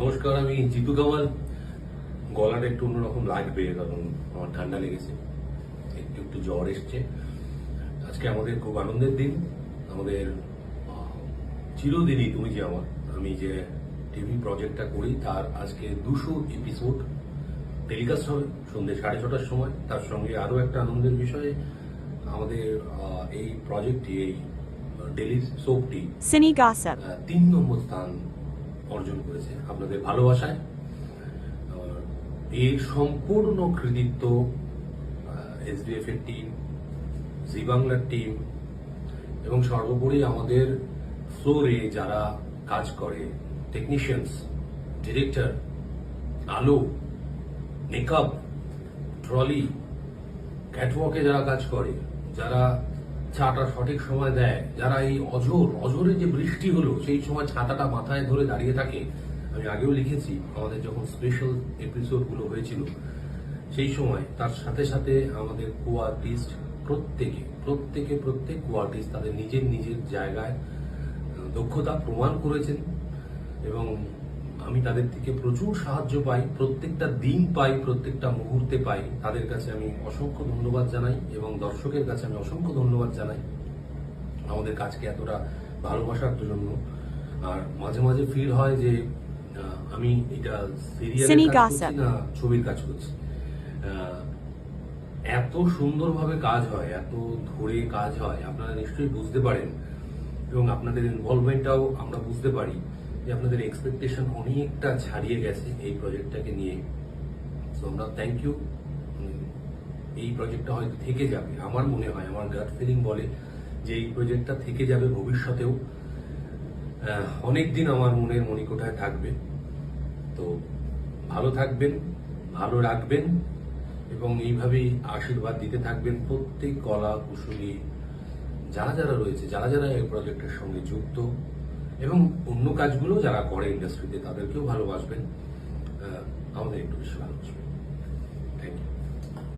নমস্কার আমি জিতু কামাল। গলাটা একটু অন্যরকম লাগবে কারণ আমার ঠান্ডা লেগেছে। একটু একটু জ্বর এসছে। আজকে আমাদের খুব আনন্দের দিন। আমাদের চিরদিনই তুমি যে আমার আমি যে টিভি প্রজেক্টটা করি তার আজকে দুশো এপিসোড টেলিকাস্ট হবে সন্ধ্যে সাড়ে ছটার সময়। তার সঙ্গে আরও একটা আনন্দের বিষয় আমাদের এই প্রজেক্টটি এই ডেলি সোপটি তিন নম্বর স্থান অর্জন করেছে আপনাদের ভালোবাসায়। এর সম্পূর্ণ কৃতিত্ব এসবিএফ এর টিম জি বাংলার টিম এবং সর্বোপরি আমাদের ফ্লোরে যারা কাজ করে টেকনিশিয়ানস ডিরেক্টর আলো মেকআপ ট্রলি ক্যাটওয়াকে যারা কাজ করে, যারা চাটা সঠিক সময় দেয়, যারা এই অজর অজরে যে বৃষ্টি হলো সেই সময় ছাতাটা মাথায় ধরে দাঁড়িয়ে থাকে। আমি আগেও লিখেছি, আমাদের যখন স্পেশাল এপিসোডগুলো হয়েছিল, সেই সময় তার সাথে সাথে আমাদের কো আর্টিস্ট প্রত্যেকে প্রত্যেকে, প্রত্যেক কো আর্টিস্ট তাদের নিজের নিজের জায়গায় দক্ষতা প্রমাণ করেছেন এবং আমি তাদের থেকে প্রচুর সাহায্য পাই প্রত্যেকটা দিন পাই প্রত্যেকটা মুহূর্তে পাই। তাদের কাছে আমি অসংখ্য ধন্যবাদ জানাই এবং দর্শকের কাছে আমি অসংখ্য ধন্যবাদ জানাই আমাদের কাজকে এতটা ভালোবাসার জন্য। আর মাঝে মাঝে ফিল হয় যে আমি এটা সিরিয়ালের কাজ করছি না ছবির কাজ করছি। আহ, এত সুন্দরভাবে কাজ হয় এত ধরে কাজ হয় আপনারা নিশ্চয়ই বুঝতে পারেন। এবং আপনাদের ইনভলভমেন্টটাও আমরা বুঝতে পারি। যে আপনাদের এক্সপেকটেশন অনেকটা ছাড়িয়ে গেছে এই প্রজেক্টটাকে নিয়ে। সো আমরা থ্যাংক ইউ এই প্রজেক্টটা হয়তো থেকে যাবে। আমার মনে হয়, আমার গাট ফিলিং বলে যে এই প্রজেক্টটা থেকে যাবে ভবিষ্যতেও। অনেক দিন আমার মনের মণিকোঠায় থাকবে। তো ভালো থাকবেন, ভালো রাখবেন এবং এইভাবেই আশীর্বাদ দিতে থাকবেন প্রত্যেক কলা কুশলী, যারা যারা রয়েছে, যারা যারা এই প্রজেক্টের সঙ্গে যুক্ত। এবং অন্য কাজগুলো যারা করে ইন্ডাস্ট্রিতে তাদেরকেও ভালোবাসবেন। আমাদের একটু বেশি ভালোবাসবেন থ্যাংক ইউ